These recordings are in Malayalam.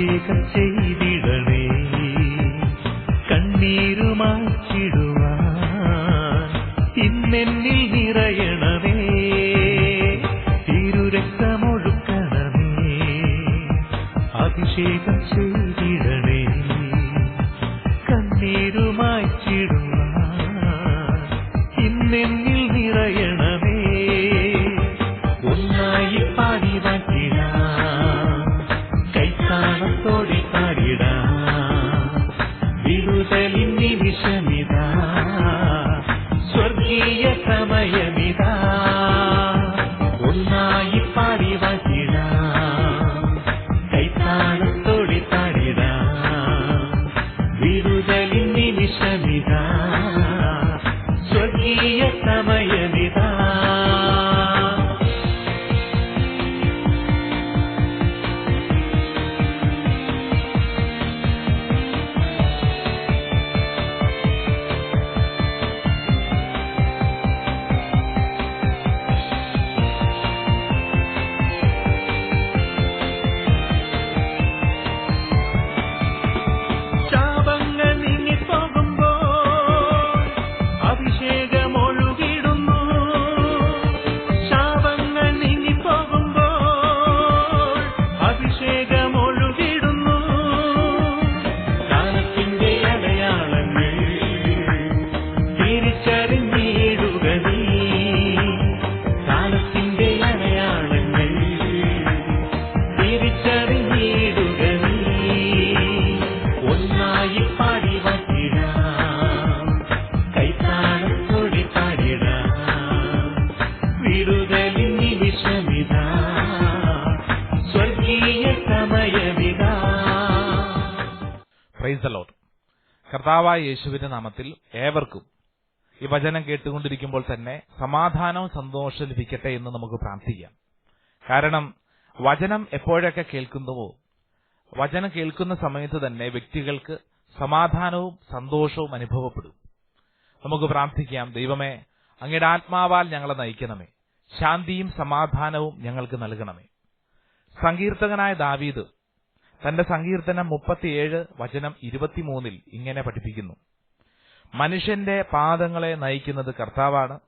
അഭിഷേകം ചെയ്തിടണേ. കണ്ണീരുമാച്ചിടുവാൻ ഇന്നെന്നിൽ നിറയണമേ. തിരുരക്തമൊഴുക്കണമേ. അഭിഷേകം ചെയ്തിടണേ കർത്താവായ യേശുവിന്റെ നാമത്തിൽ ഏവർക്കും ഈ വചനം കേട്ടുകൊണ്ടിരിക്കുമ്പോൾ തന്നെ സമാധാനവും സന്തോഷം ലഭിക്കട്ടെ എന്ന് നമുക്ക് പ്രാർത്ഥിക്കാം. കാരണം വചനം എപ്പോഴൊക്കെ കേൾക്കുന്നുവോ വചനം കേൾക്കുന്ന സമയത്ത് തന്നെ വ്യക്തികൾക്ക് സമാധാനവും സന്തോഷവും അനുഭവപ്പെടും. നമുക്ക് പ്രാർത്ഥിക്കാം ദൈവമേ അങ്ങയുടെ ആത്മാവാൽ ഞങ്ങളെ നയിക്കണമേ. ശാന്തിയും സമാധാനവും ഞങ്ങൾക്ക് നൽകണമേ. സങ്കീർത്തകനായ ദാവീദ് തന്റെ സങ്കീർത്തനം മുപ്പത്തിയേഴ് വചനം ഇരുപത്തിമൂന്നിൽ ഇങ്ങനെ പഠിപ്പിക്കുന്നു. മനുഷ്യന്റെ പാദങ്ങളെ നയിക്കുന്നത് കർത്താവാണ്.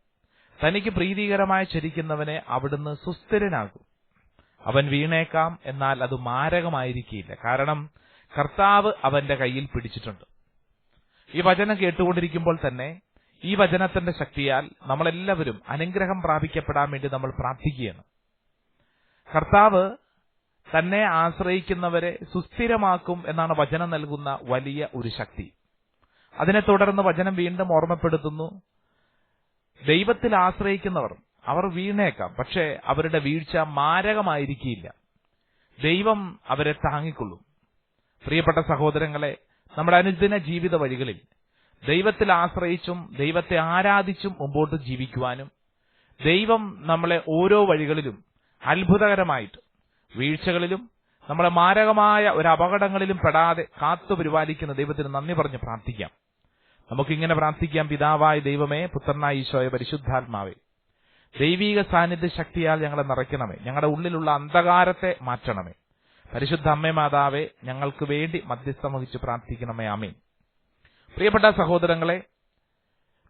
തനിക്ക് പ്രീതികരമായി ചരിക്കുന്നവനെ അവിടുന്ന് സുസ്ഥിരനാകും അവൻ വീണേക്കാം എന്നാൽ അത് മാരകമായിരിക്കില്ല. കാരണം കർത്താവ് അവന്റെ കയ്യിൽ പിടിച്ചിട്ടുണ്ട്. ഈ വചനം കേട്ടുകൊണ്ടിരിക്കുമ്പോൾ തന്നെ ഈ വചനത്തിന്റെ ശക്തിയാൽ നമ്മളെല്ലാവരും അനുഗ്രഹം പ്രാപിക്കപ്പെടാൻ വേണ്ടി നമ്മൾ പ്രാർത്ഥിക്കുകയാണ്. കർത്താവ് തന്നെ ആശ്രയിക്കുന്നവരെ സുസ്ഥിരമാക്കും എന്നാണ് വചനം നൽകുന്ന വലിയ ഒരു ശക്തി. അതിനെ തുടർന്ന് വചനം വീണ്ടും ഓർമ്മപ്പെടുത്തുന്നു. ദൈവത്തിൽ ആശ്രയിക്കുന്നവർ അവർ വീണേക്കാം പക്ഷേ അവരുടെ വീഴ്ച മാരകമായിരിക്കില്ല. ദൈവം അവരെ താങ്ങിക്കൊള്ളും. പ്രിയപ്പെട്ട സഹോദരങ്ങളെ നമ്മുടെ അനുദിന ജീവിത വഴികളിൽ ദൈവത്തിൽ ആശ്രയിച്ചും ദൈവത്തെ ആരാധിച്ചും മുമ്പോട്ട് ജീവിക്കുവാനും ദൈവം നമ്മളെ ഓരോ വഴികളിലും അത്ഭുതകരമായിട്ട് വീഴ്ചകളിലും നമ്മളെ മാരകമായ ഒരു അപകടങ്ങളിലും പെടാതെ കാത്തു പരിപാലിക്കുന്ന ദൈവത്തിന് നന്ദി പറഞ്ഞ് പ്രാർത്ഥിക്കാം. നമുക്കിങ്ങനെ പ്രാർത്ഥിക്കാം പിതാവായ ദൈവമേ പുത്രനായ ഈശോയെ പരിശുദ്ധാത്മാവേ ദൈവീക സാന്നിധ്യ ശക്തിയാൽ ഞങ്ങളെ നിറയ്ക്കണമേ. ഞങ്ങളുടെ ഉള്ളിലുള്ള അന്ധകാരത്തെ മാറ്റണമേ. പരിശുദ്ധ അമ്മേ മാതാവേ ഞങ്ങൾക്ക് വേണ്ടി മധ്യസ്ഥം വഹിച്ച് പ്രാർത്ഥിക്കണമേ. ആമീൻ. പ്രിയപ്പെട്ട സഹോദരങ്ങളെ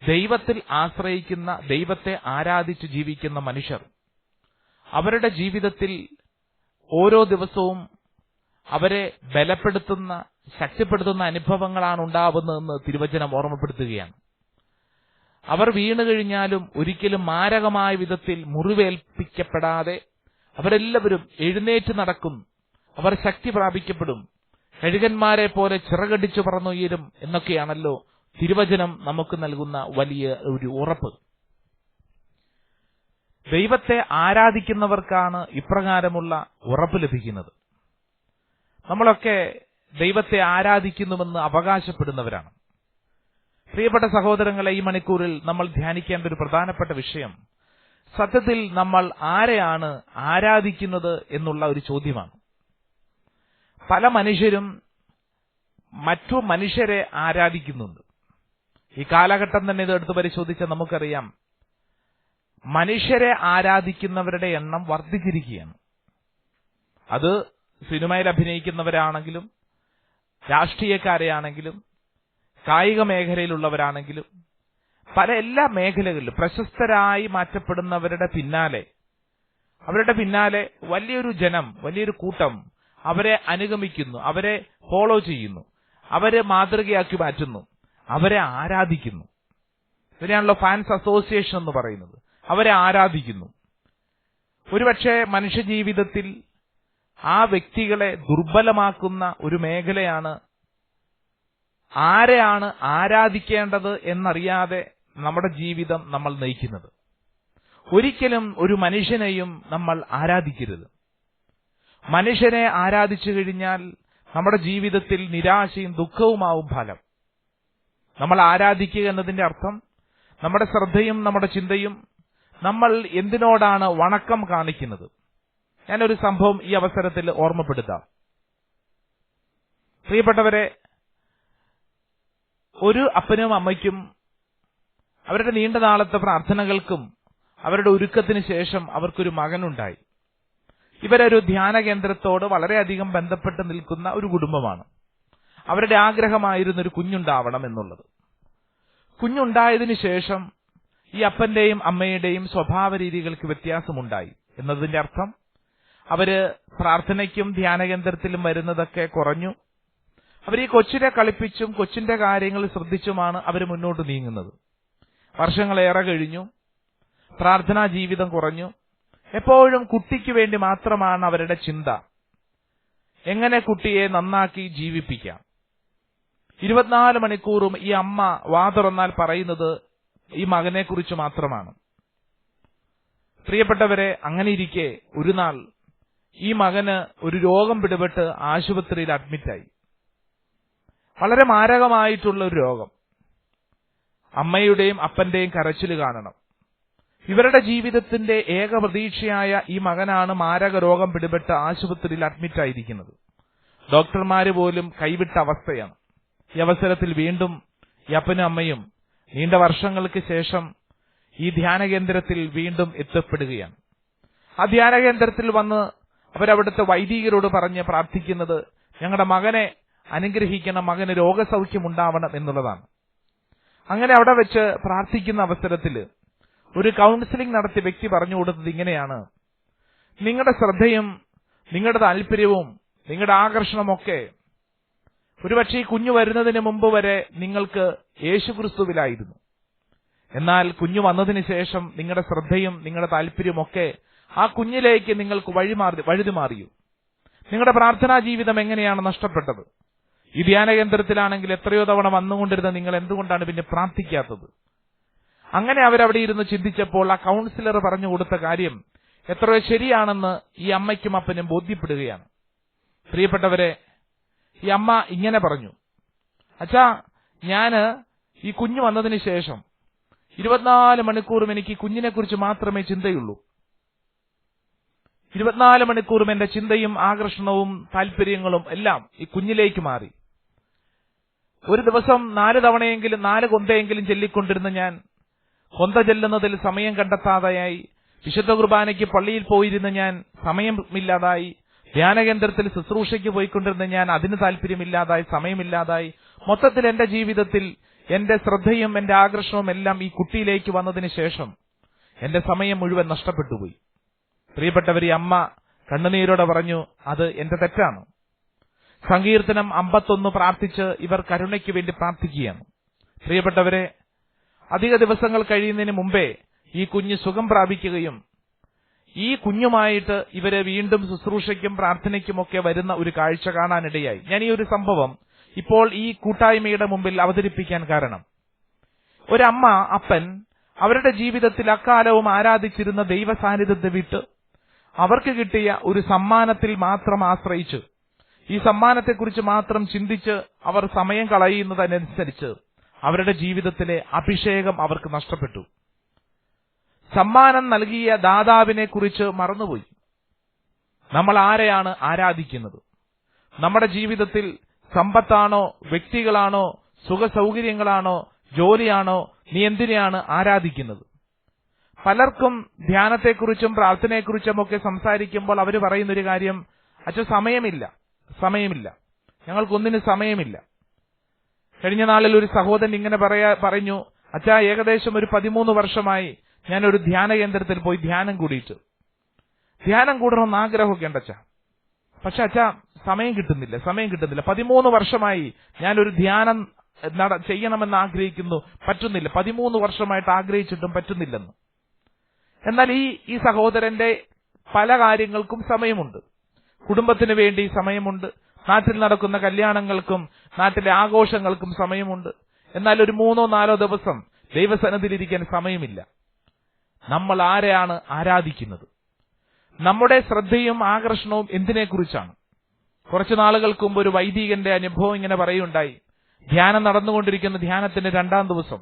ദൈവത്തിൽ ആശ്രയിക്കുന്ന ദൈവത്തെ ആരാധിച്ച് ജീവിക്കുന്ന മനുഷ്യർ അവരുടെ ജീവിതത്തിൽ ഓരോ ദിവസവും അവരെ ബലപ്പെടുത്തുന്ന ശക്തിപ്പെടുത്തുന്ന അനുഭവങ്ങളാണ് ഉണ്ടാവുന്നതെന്ന് തിരുവചനം ഓർമ്മപ്പെടുത്തുകയാണ്. അവർ വീണു കഴിഞ്ഞാലും ഒരിക്കലും മാരകമായ വിധത്തിൽ മുറിവേൽപ്പിക്കപ്പെടാതെ അവരെല്ലാവരും എഴുന്നേറ്റ് നടക്കും. അവർ ശക്തി പ്രാപിക്കപ്പെടും. കഴുകന്മാരെ പോലെ ചിറകടിച്ചു പറന്നുയരും എന്നൊക്കെയാണല്ലോ തിരുവചനം നമുക്ക് നൽകുന്ന വലിയ ഒരു ഉറപ്പ്. ദൈവത്തെ ആരാധിക്കുന്നവർക്കാണ് ഇപ്രകാരമുള്ള ഉറപ്പ് ലഭിക്കുന്നത്. നമ്മളൊക്കെ ദൈവത്തെ ആരാധിക്കുന്നുവെന്ന് അവകാശപ്പെടുന്നവരാണ്. പ്രിയപ്പെട്ട സഹോദരങ്ങളെ ഈ മണിക്കൂറിൽ നമ്മൾ ധ്യാനിക്കേണ്ട ഒരു പ്രധാനപ്പെട്ട വിഷയം സത്യത്തിൽ നമ്മൾ ആരെയാണ് ആരാധിക്കുന്നത് എന്നുള്ള ഒരു ചോദ്യമാണ്. പല മനുഷ്യരും മറ്റു മനുഷ്യരെ ആരാധിക്കുന്നുണ്ട്. ഈ കാലഘട്ടം തന്നെ ഇത് എടുത്തു പരിശോധിച്ചാൽ നമുക്കറിയാം. മനുഷ്യരെ ആരാധിക്കുന്നവരുടെ എണ്ണം വർദ്ധിച്ചിരിക്കുകയാണ്. അത് സിനിമയിൽ അഭിനയിക്കുന്നവരാണെങ്കിലും രാഷ്ട്രീയക്കാരെയാണെങ്കിലും കായിക മേഖലയിലുള്ളവരാണെങ്കിലും പല എല്ലാ മേഖലകളിലും പ്രശസ്തരായി മാറ്റപ്പെടുന്നവരുടെ പിന്നാലെ അവരുടെ പിന്നാലെ വലിയൊരു ജനം വലിയൊരു കൂട്ടം അവരെ അനുഗമിക്കുന്നു അവരെ ഫോളോ ചെയ്യുന്നു അവരെ മാതൃകയാക്കി മാറ്റുന്നു അവരെ ആരാധിക്കുന്നു. ഇതിനെയാണല്ലോ ഫാൻസ് അസോസിയേഷൻ എന്ന് പറയുന്നത്. അവരെ ആരാധിക്കുന്നു. ഒരുപക്ഷെ മനുഷ്യജീവിതത്തിൽ ആ വ്യക്തികളെ ദുർബലമാക്കുന്ന ഒരു മേഖലയാണ് ആരെയാണ് ആരാധിക്കേണ്ടത് എന്നറിയാതെ നമ്മുടെ ജീവിതം നമ്മൾ നയിക്കുന്നത്. ഒരിക്കലും ഒരു മനുഷ്യനെയും നമ്മൾ ആരാധിക്കരുത്. മനുഷ്യനെ ആരാധിച്ചു കഴിഞ്ഞാൽ നമ്മുടെ ജീവിതത്തിൽ നിരാശയും ദുഃഖവുമാവും ഫലം. നമ്മൾ ആരാധിക്കുക എന്നതിന്റെ അർത്ഥം നമ്മുടെ ശ്രദ്ധയും നമ്മുടെ ചിന്തയും നമ്മൾ എന്തിനോടാണ് വണക്കം കാണിക്കുന്നത്? ഞാനൊരു സംഭവം ഈ അവസരത്തിൽ ഓർമ്മപ്പെടുത്താം. പ്രിയപ്പെട്ടവരെ ഒരു അപ്പനും അമ്മയ്ക്കും അവരുടെ നീണ്ട നാളത്തെ പ്രാർത്ഥനകൾക്കും അവരുടെ ഒരുക്കത്തിന് ശേഷം അവർക്കൊരു മകനുണ്ടായി. ഇവരൊരു ധ്യാന കേന്ദ്രത്തോട് വളരെയധികം ബന്ധപ്പെട്ട് നിൽക്കുന്ന ഒരു കുടുംബമാണ്. അവരുടെ ആഗ്രഹമായിരുന്നു ഒരു കുഞ്ഞുണ്ടാവണം എന്നുള്ളത്. കുഞ്ഞുണ്ടായതിനു ശേഷം ഈ അപ്പന്റെയും അമ്മയുടെയും സ്വഭാവ രീതികൾക്ക് വ്യത്യാസമുണ്ടായി. എന്നതിന്റെ അർത്ഥം അവർ പ്രാർത്ഥനയ്ക്കും ധ്യാനകേന്ദ്രത്തിലും വരുന്നതൊക്കെ കുറഞ്ഞു. അവർ ഈ കൊച്ചിനെ കളിപ്പിച്ചും കൊച്ചിന്റെ കാര്യങ്ങൾ ശ്രദ്ധിച്ചുമാണ് അവർ മുന്നോട്ട് നീങ്ങുന്നത്. വർഷങ്ങളേറെ കഴിഞ്ഞു. പ്രാർത്ഥനാ ജീവിതം കുറഞ്ഞു. എപ്പോഴും കുട്ടിക്ക് വേണ്ടി മാത്രമാണ് അവരുടെ ചിന്ത. എങ്ങനെ കുട്ടിയെ നന്നാക്കി ജീവിപ്പിക്കാം? ഇരുപത്തിനാല് മണിക്കൂറും ഈ അമ്മ വാ തുറന്നാൽ പറയുന്നത് ഈ മകനെ കുറിച്ച് മാത്രമാണ്. പ്രിയപ്പെട്ടവരെ അങ്ങനെ ഇരിക്കെ ഒരു നാൾ ഈ മകന് ഒരു രോഗം പിടിപെട്ട് ആശുപത്രിയിൽ അഡ്മിറ്റായി. വളരെ മാരകമായിട്ടുള്ള ഒരു രോഗം. അമ്മയുടെയും അപ്പന്റെയും കരച്ചിൽ കാണണം. ഇവരുടെ ജീവിതത്തിന്റെ ഏക പ്രതീക്ഷയായ ഈ മകനാണ് മാരക രോഗം പിടിപെട്ട് ആശുപത്രിയിൽ അഡ്മിറ്റായിരിക്കുന്നത്. ഡോക്ടർമാര് പോലും കൈവിട്ട അവസ്ഥയാണ്. ഈ അവസരത്തിൽ വീണ്ടും ഈ അപ്പനും അമ്മയും നീണ്ട വർഷങ്ങൾക്ക് ശേഷം ഈ ധ്യാന കേന്ദ്രത്തിൽ വീണ്ടും എത്തപ്പെടുകയാണ്. ആ ധ്യാന കേന്ദ്രത്തിൽ വന്ന് അവരവിടുത്തെ വൈദികരോട് പറഞ്ഞ് പ്രാർത്ഥിക്കുന്നത് ഞങ്ങളുടെ മകനെ അനുഗ്രഹിക്കണം മകന് രോഗസൗഖ്യം ഉണ്ടാവണം എന്നുള്ളതാണ്. അങ്ങനെ അവിടെ വെച്ച് പ്രാർത്ഥിക്കുന്ന അവസരത്തിൽ ഒരു കൗൺസിലിംഗ് നടത്തിയ വ്യക്തി പറഞ്ഞു കൊടുത്തത് ഇങ്ങനെയാണ്. നിങ്ങളുടെ ശ്രദ്ധയും നിങ്ങളുടെ താല്പര്യവും നിങ്ങളുടെ ആകർഷണമൊക്കെ ഒരുപക്ഷെ ഈ കുഞ്ഞു വരുന്നതിന് മുമ്പ് വരെ നിങ്ങൾക്ക് യേശുക്രിസ്തുവിലായിരുന്നു. എന്നാൽ കുഞ്ഞു വന്നതിന് ശേഷം നിങ്ങളുടെ ശ്രദ്ധയും നിങ്ങളുടെ താല്പര്യമൊക്കെ ആ കുഞ്ഞിലേക്ക് നിങ്ങൾക്ക് വഴിമാറി വഴുതിമാറിയു നിങ്ങളുടെ പ്രാർത്ഥനാ ജീവിതം എങ്ങനെയാണ് നഷ്ടപ്പെട്ടത്? ഈ ധ്യാന കേന്ദ്രത്തിലാണെങ്കിൽ എത്രയോ തവണ വന്നുകൊണ്ടിരുന്ന നിങ്ങൾ എന്തുകൊണ്ടാണ് പിന്നെ പ്രാർത്ഥിക്കാത്തത്? അങ്ങനെ അവരവിടെ ഇരുന്ന് ചിന്തിച്ചപ്പോൾ ആ കൗൺസിലർ പറഞ്ഞു കൊടുത്ത കാര്യം എത്രയോ ശരിയാണെന്ന് ഈ അമ്മയ്ക്കും അപ്പനും ബോധ്യപ്പെടുകയാണ്. പ്രിയപ്പെട്ടവരെ ഈ അമ്മ ഇങ്ങനെ പറഞ്ഞു. അച്ഛാ ഞാൻ ഈ കുഞ്ഞു വന്നതിന് ശേഷം ഇരുപത്തിനാല് മണിക്കൂറും എനിക്ക് കുഞ്ഞിനെ കുറിച്ച് മാത്രമേ ചിന്തയുള്ളൂ. ഇരുപത്തിനാല് മണിക്കൂറും എന്റെ ചിന്തയും ആകർഷണവും താല്പര്യങ്ങളും എല്ലാം ഈ കുഞ്ഞിലേക്ക് മാറി. ഒരു ദിവസം നാല് തവണയെങ്കിലും നാല് കൊന്തയെങ്കിലും ചെല്ലിക്കൊണ്ടിരുന്ന ഞാൻ കൊന്ത ചെല്ലുന്നതിൽ സമയം കണ്ടെത്താതെയായി വിശുദ്ധ കുർബാനയ്ക്ക് പള്ളിയിൽ പോയിരുന്ന ഞാൻ സമയമില്ലാതായി ധ്യാനകേന്ദ്രത്തിൽ ശുശ്രൂഷയ്ക്ക് പോയിക്കൊണ്ടിരുന്ന ഞാൻ അതിന് താല്പര്യമില്ലാതായി സമയമില്ലാതായി മൊത്തത്തിൽ എന്റെ ജീവിതത്തിൽ എന്റെ ശ്രദ്ധയും എന്റെ ആകർഷണവും എല്ലാം ഈ കുട്ടിയിലേക്ക് വന്നതിന് ശേഷം എന്റെ സമയം മുഴുവൻ നഷ്ടപ്പെട്ടുപോയി. പ്രിയപ്പെട്ടവർ ഈ അമ്മ കണ്ണുനീരോടെ പറഞ്ഞു അത് എന്റെ തെറ്റാണ്. സങ്കീർത്തനം അമ്പത്തൊന്ന് പ്രാർത്ഥിച്ച് ഇവർ കരുണയ്ക്ക് വേണ്ടി പ്രാർത്ഥിക്കുകയാണ്. പ്രിയപ്പെട്ടവരെ അധിക ദിവസങ്ങൾ കഴിയുന്നതിന് മുമ്പേ ഈ കുഞ്ഞ് സുഖം പ്രാപിക്കുകയും ഈ കുഞ്ഞുമായിട്ട് ഇവരെ വീണ്ടും ശുശ്രൂഷയ്ക്കും പ്രാർത്ഥനയ്ക്കുമൊക്കെ വരുന്ന ഒരു കാഴ്ച കാണാനിടയായി. ഞാൻ ഈ ഒരു സംഭവം ഇപ്പോൾ ഈ കൂട്ടായ്മയുടെ മുമ്പിൽ അവതരിപ്പിക്കാൻ കാരണം. ഒരമ്മ അപ്പൻ അവരുടെ ജീവിതത്തിൽ അക്കാലവും ആരാധിച്ചിരുന്ന ദൈവ സാന്നിധ്യത്തെ വിട്ട് അവർക്ക് കിട്ടിയ ഒരു സമ്മാനത്തിൽ മാത്രം ആശ്രയിച്ചു ഈ സമ്മാനത്തെക്കുറിച്ച് മാത്രം ചിന്തിച്ച് അവർ സമയം കളയുന്നതനുസരിച്ച് അവരുടെ ജീവിതത്തിലെ അഭിഷേകം അവർക്ക് നഷ്ടപ്പെട്ടു. സമ്മാനം നൽകിയ ദാതാവിനെ കുറിച്ച് മറന്നുപോയി. നമ്മൾ ആരെയാണ് ആരാധിക്കുന്നത്? നമ്മുടെ ജീവിതത്തിൽ സമ്പത്താണോ വ്യക്തികളാണോ സുഖസൗകര്യങ്ങളാണോ ജോലിയാണോ നീ എന്തിനെയാണ് ആരാധിക്കുന്നത്? പലർക്കും ധ്യാനത്തെക്കുറിച്ചും പ്രാർത്ഥനയെക്കുറിച്ചും ഒക്കെ സംസാരിക്കുമ്പോൾ അവർ പറയുന്നൊരു കാര്യം അച്ഛൻ സമയമില്ല സമയമില്ല. ഞങ്ങൾക്കൊന്നിന് സമയമില്ല. കഴിഞ്ഞ നാളിൽ ഒരു സഹോദരൻ ഇങ്ങനെ പറയാ പറഞ്ഞു അച്ഛാ ഏകദേശം ഒരു പതിമൂന്ന് വർഷമായി ഞാൻ ഒരു ധ്യാന കേന്ദ്രത്തിൽ പോയി ധ്യാനം കൂടിയിട്ട്. ധ്യാനം കൂടണമെന്ന് ആഗ്രഹമൊക്കെ ഉണ്ട് അച്ഛാ. പക്ഷെ അച്ഛാ സമയം കിട്ടുന്നില്ല സമയം കിട്ടുന്നില്ല. പതിമൂന്ന് വർഷമായി ഞാനൊരു ധ്യാനം നട ചെയ്യണമെന്ന് ആഗ്രഹിക്കുന്നു പറ്റുന്നില്ല. പതിമൂന്ന് വർഷമായിട്ട് ആഗ്രഹിച്ചിട്ടും പറ്റുന്നില്ലെന്ന്. എന്നാൽ ഈ ഈ സഹോദരന്റെ പല കാര്യങ്ങൾക്കും സമയമുണ്ട്. കുടുംബത്തിന് വേണ്ടി സമയമുണ്ട്. നാട്ടിൽ നടക്കുന്ന കല്യാണങ്ങൾക്കും നാട്ടിലെ ആഘോഷങ്ങൾക്കും സമയമുണ്ട്. എന്നാൽ ഒരു മൂന്നോ നാലോ ദിവസം ദൈവസനത്തിലിരിക്കാൻ സമയമില്ല. നമ്മൾ ആരെയാണ് ആരാധിക്കുന്നത്? നമ്മുടെ ശ്രദ്ധയും ആകർഷണവും എന്തിനെക്കുറിച്ചാണ്? കുറച്ചു നാളുകൾക്ക് മുമ്പ് ഒരു വൈദികന്റെ അനുഭവം ഇങ്ങനെ പറയുണ്ടായി ധ്യാനം നടന്നുകൊണ്ടിരിക്കുന്ന ധ്യാനത്തിന്റെ രണ്ടാം ദിവസം.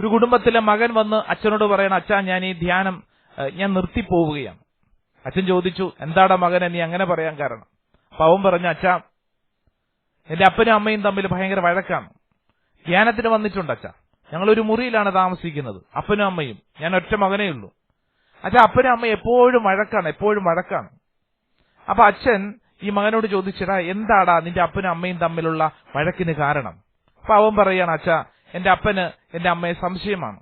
ഒരു കുടുംബത്തിലെ മകൻ വന്ന് അച്ഛനോട് പറയണം അച്ഛാ ഞാൻ ഈ ധ്യാനം ഞാൻ നിർത്തിപ്പോവുകയാണ്. അച്ഛൻ ചോദിച്ചു എന്താടാ മകനെ നീ അങ്ങനെ പറയാൻ കാരണം? അപ്പൊ അവൻ പറഞ്ഞു അച്ഛാ എന്റെ അപ്പനും അമ്മയും തമ്മിൽ ഭയങ്കര വഴക്കാണ്. ധ്യാനത്തിന് വന്നിട്ടുണ്ട് അച്ഛാ. ഞങ്ങളൊരു മുറിയിലാണ് താമസിക്കുന്നത്. അപ്പനും അമ്മയും. ഞാൻ ഒറ്റ മകനേ ഉള്ളൂ. അച്ഛൻ അപ്പനും അമ്മയും എപ്പോഴും വഴക്കാണ് എപ്പോഴും വഴക്കാണ്. അപ്പൊ അച്ഛൻ ഈ മകനോട് ചോദിച്ചടാ എന്താടാ നിന്റെ അപ്പനും അമ്മയും തമ്മിലുള്ള വഴക്കിന് കാരണം? അപ്പൊ അവൻ പറയാണ് അച്ഛ എന്റെ അപ്പന് എന്റെ അമ്മയെ സംശയമാണ്.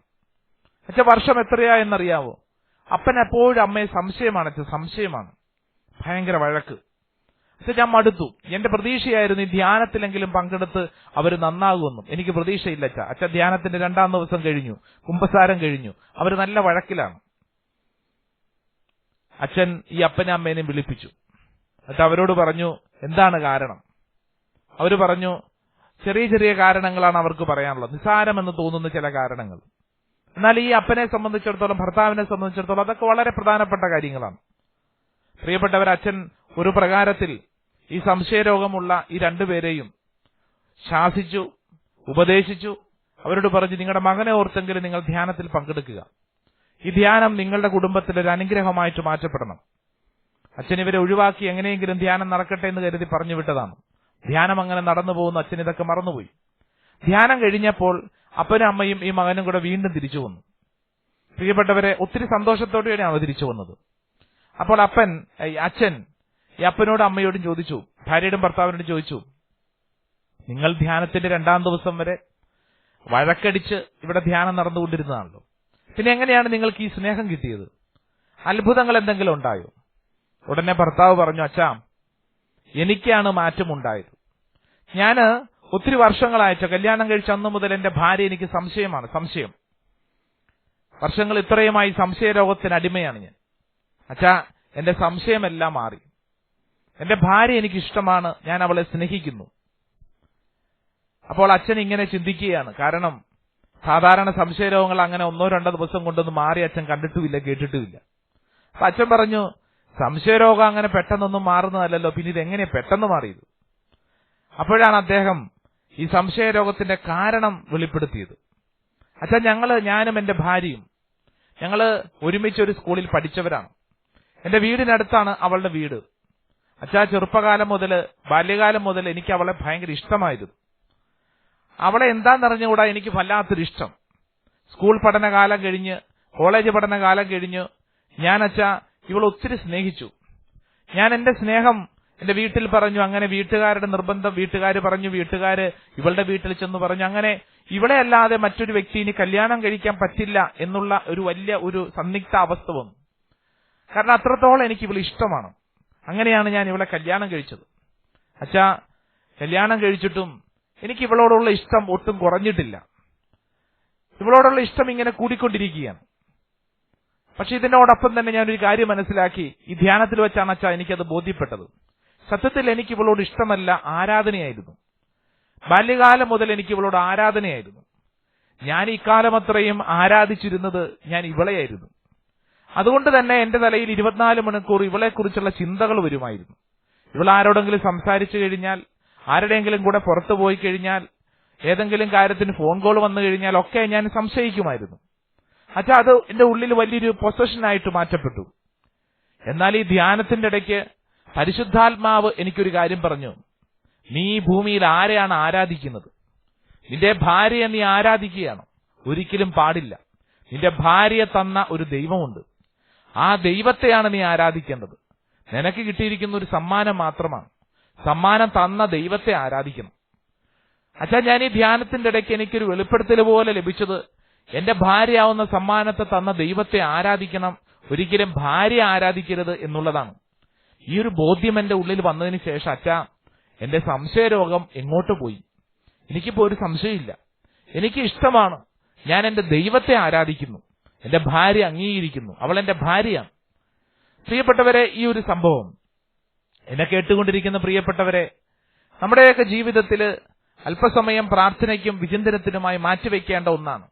അച്ഛ വർഷം എത്രയാ എന്നറിയാവോ? അപ്പൻ എപ്പോഴും അമ്മയെ സംശയമാണ് അച്ഛ സംശയമാണ്. ഭയങ്കര വഴക്ക്. അച്ഛാ ഞാൻ മടുത്തു. എന്റെ പ്രതീക്ഷയായിരുന്നു ഈ ധ്യാനത്തിലെങ്കിലും പങ്കെടുത്ത് അവർ നന്നാകുമെന്നും. എനിക്ക് പ്രതീക്ഷയില്ല അച്ഛ. അച്ഛ ധ്യാനത്തിന്റെ രണ്ടാം ദിവസം കഴിഞ്ഞു. കുംഭസാരം കഴിഞ്ഞു. അവർ നല്ല വഴക്കിലാണ്. അച്ഛൻ ഈ അപ്പനെ അമ്മേനെയും വിളിപ്പിച്ചു. എന്നിട്ട് അവരോട് പറഞ്ഞു എന്താണ് കാരണം? അവർ പറഞ്ഞു ചെറിയ ചെറിയ കാരണങ്ങളാണ് അവർക്ക് പറയാനുള്ളത്. നിസാരമെന്ന് തോന്നുന്ന ചില കാരണങ്ങൾ. എന്നാൽ ഈ അപ്പനെ സംബന്ധിച്ചിടത്തോളം ഭർത്താവിനെ സംബന്ധിച്ചിടത്തോളം അതൊക്കെ വളരെ പ്രധാനപ്പെട്ട കാര്യങ്ങളാണ്. പ്രിയപ്പെട്ടവർ അച്ഛൻ ഒരു പ്രകാരത്തിൽ ഈ സംശയരോഗമുള്ള ഈ രണ്ടുപേരെയും ശാസിച്ചു ഉപദേശിച്ചു. അവരോട് പറഞ്ഞു നിങ്ങളുടെ മകനെ ഓർത്തെങ്കിലും നിങ്ങൾ ധ്യാനത്തിൽ പങ്കെടുക്കുക. ഈ ധ്യാനം നിങ്ങളുടെ കുടുംബത്തിൽ ഒരു അനുഗ്രഹമായിട്ട് മാറ്റപ്പെടണം. അച്ഛൻ ഇവരെ ഒഴിവാക്കി എങ്ങനെയെങ്കിലും ധ്യാനം നടക്കട്ടെ എന്ന് കരുതി പറഞ്ഞു വിട്ടതാണ്. ധ്യാനം അങ്ങനെ നടന്നു പോകുന്ന അച്ഛൻ ഇതൊക്കെ മറന്നുപോയി. ധ്യാനം കഴിഞ്ഞപ്പോൾ അപ്പനും അമ്മയും ഈ മകനും കൂടെ വീണ്ടും തിരിച്ചു വന്നു. പ്രിയപ്പെട്ടവരെ ഒത്തിരി സന്തോഷത്തോടെയാണ് അവർ തിരിച്ചു വന്നത്. അപ്പോൾ അപ്പൻ അച്ഛൻ ഈ അപ്പനോടും അമ്മയോടും ചോദിച്ചു. ഭാര്യയോടും ഭർത്താവിനോടും ചോദിച്ചു. നിങ്ങൾ ധ്യാനത്തിന്റെ രണ്ടാം ദിവസം വരെ വഴക്കടിച്ച് ഇവിടെ ധ്യാനം നടന്നുകൊണ്ടിരുന്നതാണല്ലോ. പിന്നെ എങ്ങനെയാണ് നിങ്ങൾക്ക് ഈ സ്നേഹം കിട്ടിയത്? അത്ഭുതങ്ങൾ എന്തെങ്കിലും ഉണ്ടായോ? ഉടനെ ഭർത്താവ് പറഞ്ഞു അച്ഛാ എനിക്കാണ് മാറ്റമുണ്ടായത്. ഞാൻ ഒത്തിരി വർഷങ്ങളായച്ച കല്യാണം കഴിച്ച അന്ന് മുതൽ എന്റെ ഭാര്യ എനിക്ക് സംശയമാണ് സംശയം. വർഷങ്ങൾ ഇത്രയുമായി സംശയരോഗത്തിന് അടിമയാണ് ഞാൻ. അച്ഛാ എന്റെ സംശയമെല്ലാം മാറി. എന്റെ ഭാര്യ എനിക്ക് ഇഷ്ടമാണ് ഞാൻ അവളെ സ്നേഹിക്കുന്നു. അപ്പോൾ അച്ഛൻ ഇങ്ങനെ ചിന്തിക്കുകയാണ്. കാരണം സാധാരണ സംശയരോഗങ്ങൾ അങ്ങനെ ഒന്നോ രണ്ടോ ദിവസം കൊണ്ടൊന്നും മാറി അച്ഛൻ കണ്ടിട്ടുമില്ല കേട്ടിട്ടുമില്ല. അപ്പൊ അച്ഛൻ പറഞ്ഞു സംശയരോഗം അങ്ങനെ പെട്ടെന്നൊന്നും മാറുന്നതല്ലല്ലോ പിന്നെ ഇതെങ്ങനെ പെട്ടെന്ന് മാറിയത്? അപ്പോഴാണ് അദ്ദേഹം ഈ സംശയരോഗത്തിന്റെ കാരണം വെളിപ്പെടുത്തിയത്. അച്ഛൻ ഞങ്ങൾ ഞാനും എന്റെ ഭാര്യയും ഞങ്ങൾ ഒരുമിച്ച് ഒരു സ്കൂളിൽ പഠിച്ചവരാണ്. എന്റെ വീടിനടുത്താണ് അവളുടെ വീട്. അച്ഛാ ചെറുപ്പകാലം മുതൽ ബാല്യകാലം മുതൽ എനിക്ക് അവളെ ഭയങ്കര ഇഷ്ടമായിരുന്നു. അവളെ എന്താന്ന് എന്താണെന്നറിഞ്ഞുകൂടാ എനിക്ക് വല്ലാത്തൊരു ഇഷ്ടം സ്കൂൾ പഠനകാലം കഴിഞ്ഞ് കോളേജ് പഠനകാലം കഴിഞ്ഞ് ഞാൻ അച്ഛാ ഇവൾ ഒത്തിരി സ്നേഹിച്ചു. ഞാൻ എന്റെ സ്നേഹം എന്റെ വീട്ടിൽ പറഞ്ഞു അങ്ങനെ വീട്ടുകാരുടെ നിർബന്ധം വീട്ടുകാർ പറഞ്ഞു വീട്ടുകാര് ഇവളുടെ വീട്ടിൽ ചെന്ന് പറഞ്ഞു. അങ്ങനെ ഇവളെ അല്ലാതെ മറ്റൊരു വ്യക്തി ഇനി കല്യാണം കഴിക്കാൻ പറ്റില്ല എന്നുള്ള ഒരു വലിയ ഒരു സന്നിഗ്ധ അവസ്ഥ വന്നു. കാരണം അത്രത്തോളം എനിക്ക് ഇവൾ ഇഷ്ടമാണ്. അങ്ങനെയാണ് ഞാൻ ഇവളെ കല്യാണം കഴിച്ചത്. അച്ഛാ കല്യാണം കഴിച്ചിട്ടും എനിക്ക് ഇവളോടുള്ള ഇഷ്ടം ഒട്ടും കുറഞ്ഞിട്ടില്ല. ഇവളോടുള്ള ഇഷ്ടം ഇങ്ങനെ കൂടിക്കൊണ്ടിരിക്കുകയാണ്. പക്ഷെ ഇതിനോടൊപ്പം തന്നെ ഞാൻ ഒരു കാര്യം മനസ്സിലാക്കി. ഈ ധ്യാനത്തിൽ വെച്ചാണ് അച്ഛാ എനിക്കത് ബോധ്യപ്പെട്ടത്. സത്യത്തിൽ എനിക്ക് ഇവളോട് ഇഷ്ടമല്ല ആരാധനയായിരുന്നു. ബാല്യകാലം മുതൽ എനിക്ക് ഇവളോട് ആരാധനയായിരുന്നു. ഞാൻ ഇക്കാലം അത്രയും ആരാധിച്ചിരുന്നത് ഞാൻ ഇവളെയായിരുന്നു. അതുകൊണ്ട് തന്നെ എന്റെ തലയിൽ ഇരുപത്തിനാല് മണിക്കൂർ ഇവളെക്കുറിച്ചുള്ള ചിന്തകൾ വരുമായിരുന്നു. ഇവൾ ആരോടെങ്കിലും സംസാരിച്ചു കഴിഞ്ഞാൽ ആരുടെയെങ്കിലും കൂടെ പുറത്തു പോയി കഴിഞ്ഞാൽ ഏതെങ്കിലും കാര്യത്തിന് ഫോൺ കോൾ വന്നു കഴിഞ്ഞാൽ ഒക്കെ ഞാൻ സംശയിക്കുമായിരുന്നു. അച്ഛാ അത് എന്റെ ഉള്ളിൽ വലിയൊരു പൊസഷനായിട്ട് മാറ്റപ്പെട്ടു. എന്നാൽ ഈ ധ്യാനത്തിന്റെ ഇടയ്ക്ക് പരിശുദ്ധാത്മാവ് എനിക്കൊരു കാര്യം പറഞ്ഞു. നീ ഈ ഭൂമിയിൽ ആരെയാണ് ആരാധിക്കുന്നത്? നിന്റെ ഭാര്യയെ നീ ആരാധിക്കുകയാണ്? ഒരിക്കലും പാടില്ല. നിന്റെ ഭാര്യയെ തന്ന ഒരു ദൈവമുണ്ട്. ആ ദൈവത്തെയാണ് നീ ആരാധിക്കേണ്ടത്. നിനക്ക് കിട്ടിയിരിക്കുന്ന ഒരു സമ്മാനം മാത്രമാണ്. സമ്മാനം തന്ന ദൈവത്തെ ആരാധിക്കണം. അച്ഛാ ഞാൻ ഈ ധ്യാനത്തിന്റെ ഇടയ്ക്ക് എനിക്കൊരു വെളിപ്പെടുത്തൽ പോലെ ലഭിച്ചത് എന്റെ ഭാര്യയാവുന്ന സമ്മാനത്തെ തന്ന ദൈവത്തെ ആരാധിക്കണം. ഒരിക്കലും ഭാര്യ ആരാധിക്കരുത് എന്നുള്ളതാണ്. ഈ ഒരു ബോധ്യം എന്റെ ഉള്ളിൽ വന്നതിന് ശേഷം അച്ഛാ എന്റെ സംശയരോഗം എങ്ങോട്ട് പോയി? എനിക്കിപ്പോ ഒരു സംശയമില്ല. എനിക്ക് ഇഷ്ടമാണ് ഞാൻ എന്റെ ദൈവത്തെ ആരാധിക്കുന്നു. എന്റെ ഭാര്യ അംഗീകരിക്കുന്നു. അവൾ എന്റെ ഭാര്യയാണ്. പ്രിയപ്പെട്ടവരെ ഈ ഒരു സംഭവം. എന്നെ കേട്ടുകൊണ്ടിരിക്കുന്ന പ്രിയപ്പെട്ടവരെ നമ്മുടെയൊക്കെ ജീവിതത്തിൽ അല്പസമയം പ്രാർത്ഥനയ്ക്കും വിചിന്തനത്തിനുമായി മാറ്റിവെക്കേണ്ട ഒന്നാണ്.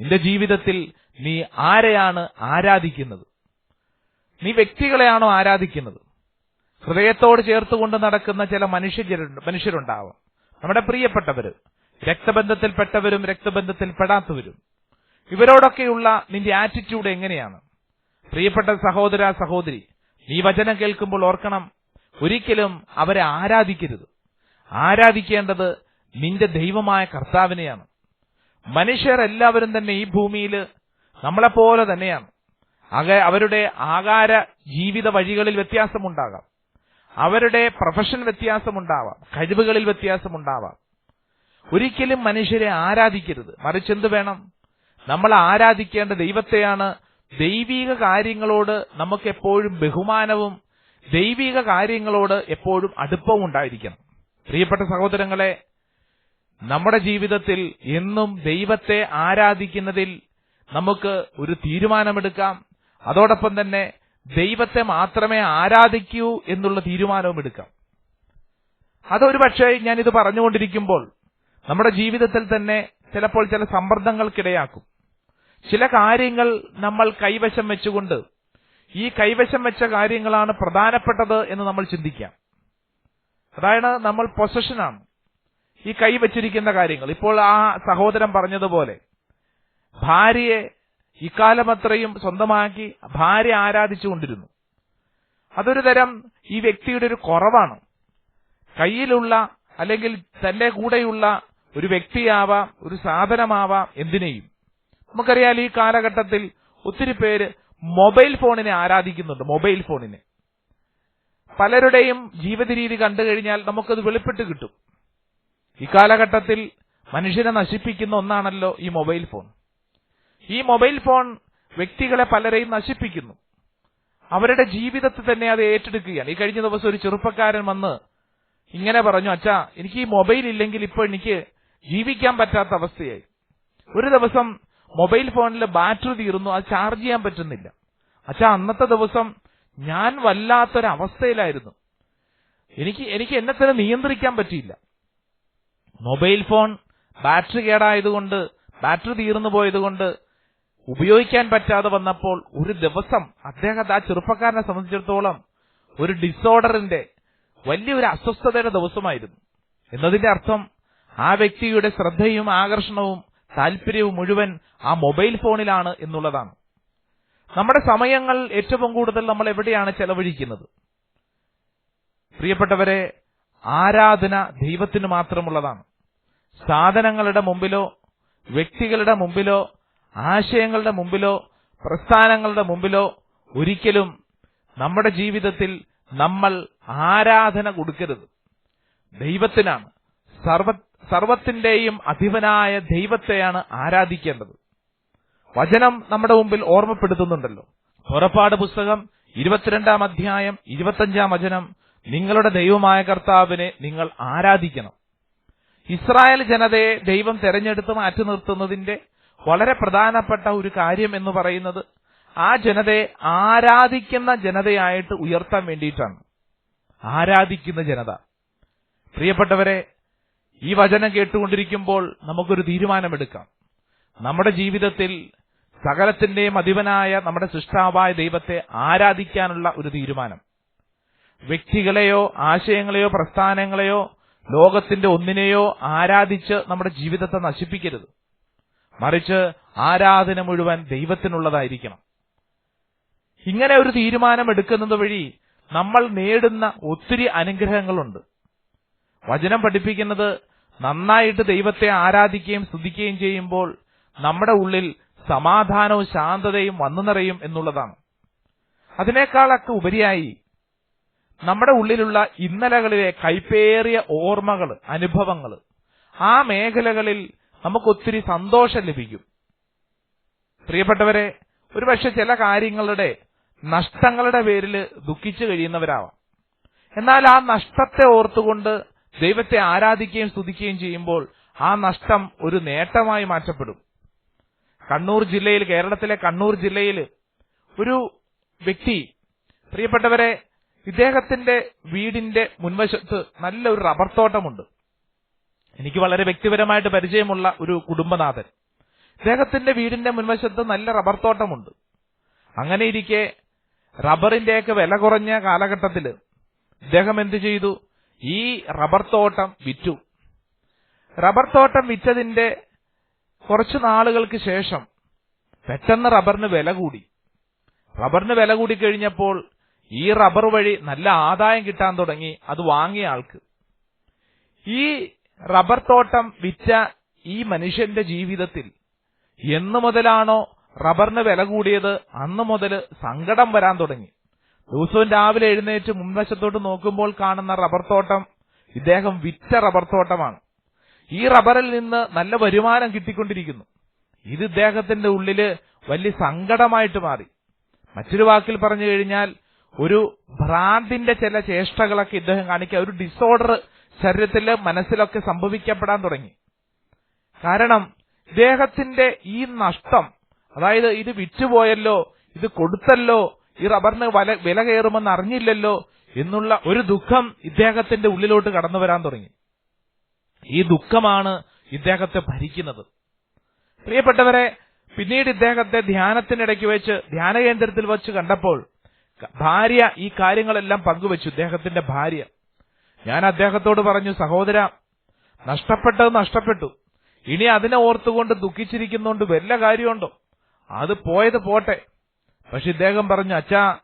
നിന്റെ ജീവിതത്തിൽ നീ ആരെയാണ് ആരാധിക്കുന്നത്? നീ വ്യക്തികളെയാണോ ആരാധിക്കുന്നത്? ഹൃദയത്തോട് ചേർത്തുകൊണ്ട് നടക്കുന്ന ചില മനുഷ്യ മനുഷ്യരുണ്ടാവാം. നമ്മുടെ പ്രിയപ്പെട്ടവര് രക്തബന്ധത്തിൽപ്പെട്ടവരും രക്തബന്ധത്തിൽപ്പെടാത്തവരും. ഇവരോടൊക്കെയുള്ള നിന്റെ ആറ്റിറ്റ്യൂഡ് എങ്ങനെയാണ്? പ്രിയപ്പെട്ട സഹോദര സഹോദരി നീ വചനം കേൾക്കുമ്പോൾ ഓർക്കണം ഒരിക്കലും അവരെ ആരാധിക്കരുത്. ആരാധിക്കേണ്ടത് നിന്റെ ദൈവമായ കർത്താവിനെയാണ്. മനുഷ്യർ എല്ലാവരും തന്നെ ഈ ഭൂമിയിൽ നമ്മളെപ്പോലെ തന്നെയാണ്. അക അവരുടെ ആകാര ജീവിത വഴികളിൽ വ്യത്യാസമുണ്ടാകാം. അവരുടെ പ്രൊഫഷൻ വ്യത്യാസമുണ്ടാവാം. കഴിവുകളിൽ വ്യത്യാസമുണ്ടാവാം. ഒരിക്കലും മനുഷ്യരെ ആരാധിക്കരുത്. മറിച്ച് എന്ത് വേണം? നമ്മൾ ആരാധിക്കേണ്ട ദൈവത്തെയാണ് ദൈവിക കാര്യങ്ങളോട് നമുക്ക് എപ്പോഴും ബഹുമാനവും ദൈവിക കാര്യങ്ങളോട് എപ്പോഴും അടുപ്പവും ഉണ്ടായിരിക്കണം. പ്രിയപ്പെട്ട സഹോദരങ്ങളെ നമ്മുടെ ജീവിതത്തിൽ എന്നും ദൈവത്തെ ആരാധിക്കുന്നതിൽ നമുക്ക് ഒരു തീരുമാനമെടുക്കാം. അതോടൊപ്പം തന്നെ ദൈവത്തെ മാത്രമേ ആരാധിക്കൂ എന്നുള്ള തീരുമാനവും എടുക്കാം. അതൊരു പക്ഷേ ഞാനിത് പറഞ്ഞുകൊണ്ടിരിക്കുമ്പോൾ നമ്മുടെ ജീവിതത്തിൽ തന്നെ ചിലപ്പോൾ ചില സമ്മർദ്ദങ്ങൾക്കിടയാക്കും. ചില കാര്യങ്ങൾ നമ്മൾ കൈവശം വെച്ചുകൊണ്ട് ഈ കൈവശം വെച്ച കാര്യങ്ങളാണ് പ്രധാനപ്പെട്ടത് എന്ന് നമ്മൾ ചിന്തിക്കാം. അതായത് നമ്മൾ പൊസഷനാണ് ഈ കൈവച്ചിരിക്കുന്ന കാര്യങ്ങൾ. ഇപ്പോൾ ആ സഹോദരൻ പറഞ്ഞതുപോലെ ഭാര്യയെ ഇക്കാലമത്രയും സ്വന്തമാക്കി ഭാര്യ ആരാധിച്ചുകൊണ്ടിരുന്നു അതൊരു തരം ഈ വ്യക്തിയുടെ ഒരു കുറവാണ്. കയ്യിലുള്ള അല്ലെങ്കിൽ തന്റെ കൂടെയുള്ള ഒരു വ്യക്തിയാവാം ഒരു സാധനമാവാം എന്തിനേയും. നമുക്കറിയാം ഈ കാലഘട്ടത്തിൽ ഒത്തിരി പേര് മൊബൈൽ ഫോണിനെ ആരാധിക്കുന്നുണ്ട് മൊബൈൽ ഫോണിനെ. പലരുടെയും ജീവിത രീതി കണ്ടു കഴിഞ്ഞാൽ നമുക്കത് വെളിപ്പെട്ട് കിട്ടും. ഈ കാലഘട്ടത്തിൽ മനുഷ്യനെ നശിപ്പിക്കുന്ന ഒന്നാണല്ലോ ഈ മൊബൈൽ ഫോൺ. ഈ മൊബൈൽ ഫോൺ വ്യക്തികളെ പലരെയും നശിപ്പിക്കുന്നു. അവരുടെ ജീവിതത്തെ തന്നെ അത് ഏറ്റെടുക്കുകയാണ്. ഈ കഴിഞ്ഞ ദിവസം ഒരു ചെറുപ്പക്കാരൻ വന്ന് ഇങ്ങനെ പറഞ്ഞു അച്ഛാ എനിക്ക് ഈ മൊബൈൽ ഇല്ലെങ്കിൽ ഇപ്പോൾ എനിക്ക് ജീവിക്കാൻ പറ്റാത്ത അവസ്ഥയായി. ഒരു ദിവസം മൊബൈൽ ഫോണിലെ ബാറ്ററി തീർന്നു അത് ചാർജ് ചെയ്യാൻ പറ്റുന്നില്ല. അച്ഛാ അന്നത്തെ ദിവസം ഞാൻ വല്ലാത്തൊരവസ്ഥയിലായിരുന്നു. എനിക്ക് എനിക്ക് എന്നെ തന്നെ നിയന്ത്രിക്കാൻ പറ്റിയില്ല. മൊബൈൽ ഫോൺ ബാറ്ററി കേടായതുകൊണ്ട് ബാറ്ററി തീർന്നു പോയതുകൊണ്ട് ഉപയോഗിക്കാൻ പറ്റാതെ വന്നപ്പോൾ ഒരു ദിവസം അദ്ദേഹത്തെ ആ ചെറുപ്പക്കാരനെ സംബന്ധിച്ചിടത്തോളം ഒരു ഡിസോർഡറിന്റെ വലിയൊരു അസ്വസ്ഥതയുടെ ദിവസമായിരുന്നു. എന്നതിന്റെ അർത്ഥം ആ വ്യക്തിയുടെ ശ്രദ്ധയും ആകർഷണവും താല്പര്യവും മുഴുവൻ ആ മൊബൈൽ ഫോണിലാണ് എന്നുള്ളതാണ്. നമ്മുടെ സമയങ്ങൾ ഏറ്റവും കൂടുതൽ നമ്മൾ എവിടെയാണ് ചെലവഴിക്കുന്നത്? പ്രിയപ്പെട്ടവരെ ആരാധന ദൈവത്തിന് മാത്രമുള്ളതാണ്. സാധനങ്ങളുടെ മുമ്പിലോ വ്യക്തികളുടെ മുമ്പിലോ ആശയങ്ങളുടെ മുമ്പിലോ പ്രസ്ഥാനങ്ങളുടെ മുമ്പിലോ ഒരിക്കലും നമ്മുടെ ജീവിതത്തിൽ നമ്മൾ ആരാധന കൊടുക്കരുത്. ദൈവത്തിനാണ്. സർവ സർവത്തിന്റെയും അധിപനായ ദൈവത്തെയാണ് ആരാധിക്കേണ്ടത്. വചനം നമ്മുടെ മുമ്പിൽ ഓർമ്മപ്പെടുത്തുന്നുണ്ടല്ലോ. പുറപ്പാട് പുസ്തകം ഇരുപത്തിരണ്ടാം അധ്യായം ഇരുപത്തഞ്ചാം വചനം നിങ്ങളുടെ ദൈവമായ കർത്താവിനെ നിങ്ങൾ ആരാധിക്കണം. ഇസ്രായേൽ ജനതയെ ദൈവം തെരഞ്ഞെടുത്ത് മാറ്റി നിർത്തുന്നതിന്റെ വളരെ പ്രധാനപ്പെട്ട ഒരു കാര്യം എന്ന് പറയുന്നത് ആ ജനതയെ ആരാധിക്കുന്ന ജനതയായിട്ട് ഉയർത്താൻ വേണ്ടിയിട്ടാണ്. ആരാധിക്കുന്ന ജനത. പ്രിയപ്പെട്ടവരെ ഈ വചനം കേട്ടുകൊണ്ടിരിക്കുമ്പോൾ നമുക്കൊരു തീരുമാനമെടുക്കാം. നമ്മുടെ ജീവിതത്തിൽ സകലത്തിന്റെയും അധിപനായ നമ്മുടെ സൃഷ്ടാവായ ദൈവത്തെ ആരാധിക്കാനുള്ള ഒരു തീരുമാനം. വ്യക്തികളെയോ ആശയങ്ങളെയോ പ്രസ്ഥാനങ്ങളെയോ ലോകത്തിന്റെ ഒന്നിനെയോ ആരാധിച്ച് നമ്മുടെ ജീവിതത്തെ നശിപ്പിക്കരുത്. മറിച്ച് ആരാധന മുഴുവൻ ദൈവത്തിനുള്ളതായിരിക്കണം. ഇങ്ങനെ ഒരു തീരുമാനം എടുക്കുന്നത് വഴി നമ്മൾ നേടുന്ന ഒത്തിരി അനുഗ്രഹങ്ങളുണ്ട്. വചനം പഠിപ്പിക്കുന്നത് നന്നായിട്ട് ദൈവത്തെ ആരാധിക്കുകയും സ്തുതിക്കുകയും ചെയ്യുമ്പോൾ നമ്മുടെ ഉള്ളിൽ സമാധാനവും ശാന്തതയും വന്നു നിറയും എന്നുള്ളതാണ്. അതിനേക്കാളൊക്കെ ഉപരിയായി നമ്മുടെ ഉള്ളിലുള്ള ഇന്നലകളിലെ കൈപ്പേറിയ ഓർമ്മകൾ അനുഭവങ്ങൾ ആ മേഖലകളിൽ നമുക്ക് ഒത്തിരി സന്തോഷം ലഭിക്കും. പ്രിയപ്പെട്ടവരെ ഒരുപക്ഷെ ചില കാര്യങ്ങളുടെ നഷ്ടങ്ങളുടെ പേരിൽ ദുഃഖിച്ചു കഴിയുന്നവരാവാം. എന്നാൽ ആ നഷ്ടത്തെ ഓർത്തുകൊണ്ട് ദൈവത്തെ ആരാധിക്കുകയും സ്തുതിക്കുകയും ചെയ്യുമ്പോൾ ആ നഷ്ടം ഒരു നേട്ടമായി മാറ്റപ്പെടും. കണ്ണൂർ ജില്ലയിൽ കേരളത്തിലെ കണ്ണൂർ ജില്ലയിൽ ഒരു വ്യക്തി പ്രിയപ്പെട്ടവരെ ഇദ്ദേഹത്തിന്റെ വീടിന്റെ മുൻവശത്ത് നല്ലൊരു റബ്ബർ തോട്ടമുണ്ട്. എനിക്ക് വളരെ വ്യക്തിപരമായിട്ട് പരിചയമുള്ള ഒരു കുടുംബനാഥൻ. ഇദ്ദേഹത്തിന്റെ വീടിന്റെ മുൻവശത്ത് നല്ല റബ്ബർ തോട്ടമുണ്ട്. അങ്ങനെ ഇരിക്കെ റബ്ബറിന്റെയൊക്കെ വില കുറഞ്ഞ കാലഘട്ടത്തിൽ ഇദ്ദേഹം എന്ത് ചെയ്തു? ഈ റബ്ബർ തോട്ടം വിറ്റു. റബ്ബർ തോട്ടം വിറ്റതിന്റെ കുറച്ചു നാളുകൾക്ക് ശേഷം പെട്ടെന്ന് റബ്ബറിന് വില കൂടി. റബ്ബറിന് വില കൂടി കഴിഞ്ഞപ്പോൾ ഈ റബ്ബർ വഴി നല്ല ആദായം കിട്ടാൻ തുടങ്ങി അത് വാങ്ങിയ ആൾക്ക്. ഈ റബ്ബർ തോട്ടം വിറ്റ ഈ മനുഷ്യന്റെ ജീവിതത്തിൽ എന്നു മുതലാണോ റബ്ബറിന് വില കൂടിയത്? അന്നു മുതൽ സങ്കടം വരാൻ തുടങ്ങി. ദിവസവും രാവിലെ എഴുന്നേറ്റ് മുൻവശത്തോട്ട് നോക്കുമ്പോൾ കാണുന്ന റബ്ബർ തോട്ടം ഇദ്ദേഹം വിറ്റ റബ്ബർ തോട്ടമാണ്. ഈ റബ്ബറിൽ നിന്ന് നല്ല വരുമാനം കിട്ടിക്കൊണ്ടിരിക്കുന്നു. ഇത് ഇദ്ദേഹത്തിന്റെ ഉള്ളിൽ വലിയ സങ്കടമായിട്ട് മാറി. മറ്റൊരു വാക്കിൽ പറഞ്ഞു കഴിഞ്ഞാൽ ഒരു ഭ്രാന്തിന്റെ ചില ചേഷ്ടകളൊക്കെ ഇദ്ദേഹം കാണിക്കുക. ഒരു ഡിസോർഡർ ശരീരത്തിൽ മനസ്സിലൊക്കെ സംഭവിക്കപ്പെടാൻ തുടങ്ങി. കാരണം ഇദ്ദേഹത്തിന്റെ ഈ നഷ്ടം അതായത് ഇത് വിറ്റുപോയല്ലോ ഇത് കൊടുത്തല്ലോ ഈ റബ്ബറിന് വല വില കയറുമെന്ന് അറിഞ്ഞില്ലല്ലോ എന്നുള്ള ഒരു ദുഃഖം ഇദ്ദേഹത്തിന്റെ ഉള്ളിലോട്ട് കടന്നു വരാൻ തുടങ്ങി. ഈ ദുഃഖമാണ് ഇദ്ദേഹത്തെ ഭരിക്കുന്നത്. പ്രിയപ്പെട്ടവരെ പിന്നീട് ഇദ്ദേഹത്തെ ധ്യാനത്തിനിടയ്ക്ക് വെച്ച് ധ്യാന കേന്ദ്രത്തിൽ വെച്ച് കണ്ടപ്പോൾ ഭാര്യ ഈ കാര്യങ്ങളെല്ലാം പങ്കുവച്ചു ഇദ്ദേഹത്തിന്റെ ഭാര്യ. ഞാൻ അദ്ദേഹത്തോട് പറഞ്ഞു സഹോദര നഷ്ടപ്പെട്ടത് നഷ്ടപ്പെട്ടു. ഇനി അതിനെ ഓർത്തുകൊണ്ട് ദുഃഖിച്ചിരിക്കുന്നോണ്ട് വല്ല കാര്യമുണ്ടോ? അത് പോയത് പോട്ടെ. പക്ഷെ ഇദ്ദേഹം പറഞ്ഞു അച്ഛാ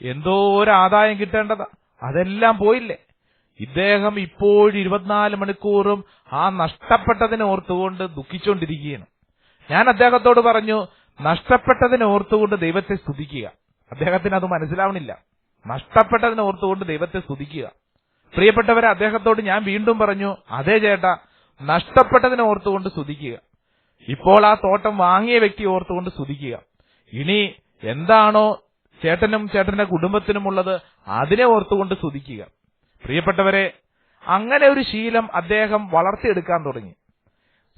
എന്തോ ഒരു ആദായം കിട്ടേണ്ടതാ. അതെല്ലാം പോയില്ലേ? ഇദ്ദേഹം ഇപ്പോഴും ഇരുപത്തിനാല് മണിക്കൂറും ആ നഷ്ടപ്പെട്ടതിനെ ഓർത്തുകൊണ്ട് ദുഃഖിച്ചുകൊണ്ടിരിക്കുകയാണ് ഞാൻ അദ്ദേഹത്തോട് പറഞ്ഞു നഷ്ടപ്പെട്ടതിനെ ഓർത്തുകൊണ്ട് ദൈവത്തെ സ്തുതിക്കുക. അദ്ദേഹത്തിന് അത് മനസ്സിലാവണില്ല. നഷ്ടപ്പെട്ടതിനെ ഓർത്തുകൊണ്ട് ദൈവത്തെ സ്തുതിക്കുക. പ്രിയപ്പെട്ടവരെ അദ്ദേഹത്തോട് ഞാൻ വീണ്ടും പറഞ്ഞു അതേ ചേട്ടാ നഷ്ടപ്പെട്ടതിനെ ഓർത്തുകൊണ്ട് സ്തുതിക്കുക. ഇപ്പോൾ ആ തോട്ടം വാങ്ങിയ വ്യക്തി ഓർത്തുകൊണ്ട് സ്തുതിക്കുക. ഇനി എന്താണോ ചേട്ടനും ചേട്ടന്റെ കുടുംബത്തിനുമുള്ളത് അതിനെ ഓർത്തുകൊണ്ട് സ്തുതിക്കുക. പ്രിയപ്പെട്ടവരെ അങ്ങനെ ഒരു ശീലം അദ്ദേഹം വളർത്തിയെടുക്കാൻ തുടങ്ങി.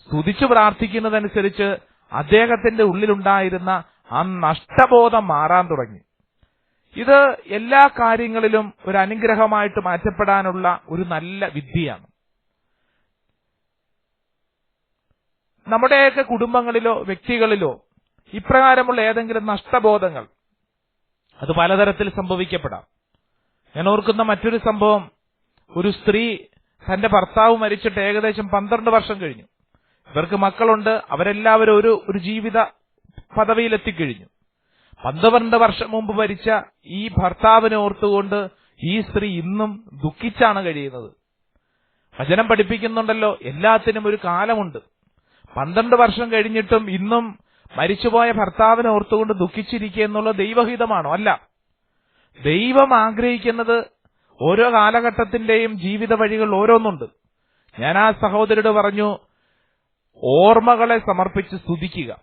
സ്തുതിച്ചു പ്രാർത്ഥിക്കുന്നതനുസരിച്ച് അദ്ദേഹത്തിന്റെ ഉള്ളിലുണ്ടായിരുന്ന ആ നഷ്ടബോധം മാറാൻ തുടങ്ങി. ഇത് എല്ലാ കാര്യങ്ങളിലും ഒരു അനുഗ്രഹമായിട്ട് മാറ്റപ്പെടാനുള്ള ഒരു നല്ല വിദ്യയാണ്. നമ്മുടെയൊക്കെ കുടുംബങ്ങളിലോ വ്യക്തികളിലോ ഇപ്രകാരമുള്ള ഏതെങ്കിലും നഷ്ടബോധങ്ങൾ അത് പലതരത്തിൽ സംഭവിക്കപ്പെടാം. ഞാൻ ഓർക്കുന്ന മറ്റൊരു സംഭവം ഒരു സ്ത്രീ തന്റെ ഭർത്താവ് മരിച്ചിട്ട് ഏകദേശം പന്ത്രണ്ട് വർഷം കഴിഞ്ഞു. ഇവർക്ക് മക്കളുണ്ട് അവരെല്ലാവരും ഒരു ഒരു ജീവിത പദവിയിലെത്തിക്കഴിഞ്ഞു. പന്ത്രണ്ട് വർഷം മുമ്പ് മരിച്ച ഈ ഭർത്താവിനെ ഓർത്തുകൊണ്ട് ഈ സ്ത്രീ ഇന്നും ദുഃഖിച്ചാണ് കഴിയുന്നത്. വചനം പഠിപ്പിക്കുന്നുണ്ടല്ലോ എല്ലാത്തിനും ഒരു കാലമുണ്ട്. പന്ത്രണ്ട് വർഷം കഴിഞ്ഞിട്ടും ഇന്നും മരിച്ചുപോയ ഭർത്താവിനെ ഓർത്തുകൊണ്ട് ദുഃഖിച്ചിരിക്കുക എന്നുള്ള ദൈവഹിതമാണോ? അല്ല. ദൈവം ആഗ്രഹിക്കുന്നത് ഓരോ കാലഘട്ടത്തിന്റെയും ജീവിത വഴികൾ ഓരോന്നുണ്ട്. ഞാൻ ആ സഹോദരിയോട് പറഞ്ഞു ഓർമ്മകളെ സമർപ്പിച്ച് സ്തുതിക്കുക.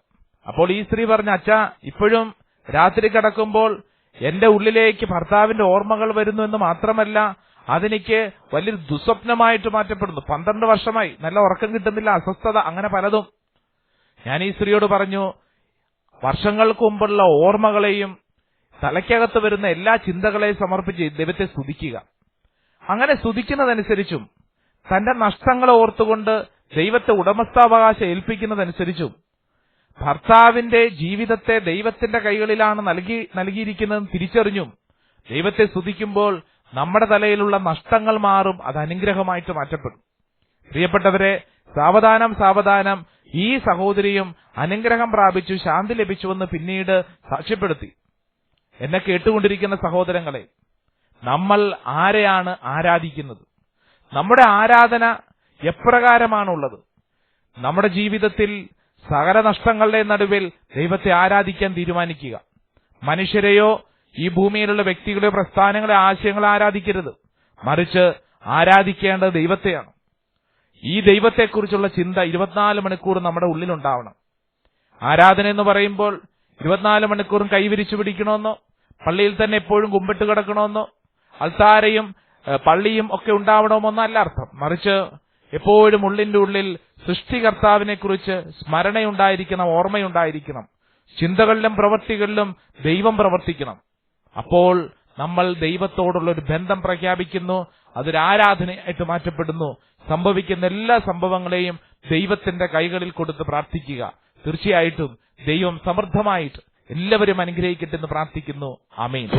അപ്പോൾ ഈ സ്ത്രീ പറഞ്ഞ അച്ഛ ഇപ്പോഴും രാത്രി കിടക്കുമ്പോൾ എന്റെ ഉള്ളിലേക്ക് ഭർത്താവിന്റെ ഓർമ്മകൾ വരുന്നു എന്ന് മാത്രമല്ല അതെനിക്ക് വലിയൊരു ദുസ്വപ്നമായിട്ട് മാറ്റപ്പെടുന്നു. പന്ത്രണ്ട് വർഷമായി. നല്ല ഉറക്കം കിട്ടുന്നില്ല അസ്വസ്ഥത അങ്ങനെ പലതും. ഞാൻ ഈ സ്ത്രീയോട് പറഞ്ഞു വർഷങ്ങൾക്ക് മുമ്പുള്ള ഓർമ്മകളെയും തലയ്ക്കകത്ത് വരുന്ന എല്ലാ ചിന്തകളെയും സമർപ്പിച്ച് ദൈവത്തെ സ്തുതിക്കുക. അങ്ങനെ സ്തുതിക്കുന്നതനുസരിച്ചും തന്റെ നഷ്ടങ്ങളെ ഓർത്തുകൊണ്ട് ദൈവത്തെ ഉടമസ്ഥാവകാശം ഏൽപ്പിക്കുന്നതനുസരിച്ചും ഭർത്താവിന്റെ ജീവിതത്തെ ദൈവത്തിന്റെ കൈകളിലാണ് നൽകി നൽകിയിരിക്കുന്നതെന്ന് തിരിച്ചറിഞ്ഞും ദൈവത്തെ സ്തുതിക്കുമ്പോൾ നമ്മുടെ തലയിലുള്ള നഷ്ടങ്ങൾ മാറും അത് അനുഗ്രഹമായിട്ട് മാറ്റപ്പെടും. പ്രിയപ്പെട്ടവരെ സാവധാനം സാവധാനം. ഈ സഹോദരിയും അനുഗ്രഹം പ്രാപിച്ചു ശാന്തി ലഭിച്ചുവെന്ന് പിന്നീട് സാക്ഷ്യപ്പെടുത്തി. എന്നെ കേട്ടുകൊണ്ടിരിക്കുന്ന സഹോദരങ്ങളെ നമ്മൾ ആരെയാണ് ആരാധിക്കുന്നത്? നമ്മുടെ ആരാധന എപ്രകാരമാണുള്ളത്? നമ്മുടെ ജീവിതത്തിൽ സകല നഷ്ടങ്ങളുടെ നടുവിൽ ദൈവത്തെ ആരാധിക്കാൻ തീരുമാനിക്കുക. മനുഷ്യരെയോ ഈ ഭൂമിയിലുള്ള വ്യക്തികളെയോ പ്രസ്ഥാനങ്ങളെ ആശയങ്ങളെ ആരാധിക്കരുത്. മറിച്ച് ആരാധിക്കേണ്ടത് ദൈവത്തെയാണ്. ഈ ദൈവത്തെക്കുറിച്ചുള്ള ചിന്ത ഇരുപത്തിനാല് മണിക്കൂർ നമ്മുടെ ഉള്ളിലുണ്ടാവണം. ആരാധന എന്ന് പറയുമ്പോൾ ഇരുപത്തിനാല് മണിക്കൂറും കൈവിരിച്ചു പിടിക്കണമെന്നോ പള്ളിയിൽ തന്നെ എപ്പോഴും കുമ്പിട്ട് കിടക്കണമെന്നോ അൾത്താരയും പള്ളിയും ഒക്കെ ഉണ്ടാവണമെന്നോ അല്ല അർത്ഥം. മറിച്ച് എപ്പോഴും ഉള്ളിന്റെ ഉള്ളിൽ സൃഷ്ടികർത്താവിനെ കുറിച്ച് സ്മരണയുണ്ടായിരിക്കണം ഓർമ്മയുണ്ടായിരിക്കണം. ചിന്തകളിലും പ്രവൃത്തികളിലും ദൈവം പ്രവർത്തിക്കണം. അപ്പോൾ നമ്മൾ ദൈവത്തോടുള്ള ഒരു ബന്ധം പ്രഖ്യാപിക്കുന്നു അതൊരു ആരാധനയായിട്ട് മാറ്റപ്പെടുന്നു. സംഭവിക്കുന്ന എല്ലാ സംഭവങ്ങളെയും ദൈവത്തിന്റെ കൈകളിൽ കൊടുത്ത് പ്രാർത്ഥിക്കുക. തീർച്ചയായിട്ടും ദൈവം സമൃദ്ധമായിട്ട് എല്ലാവരും അനുഗ്രഹിക്കട്ടെ എന്ന് പ്രാർത്ഥിക്കുന്നു. അമീൻ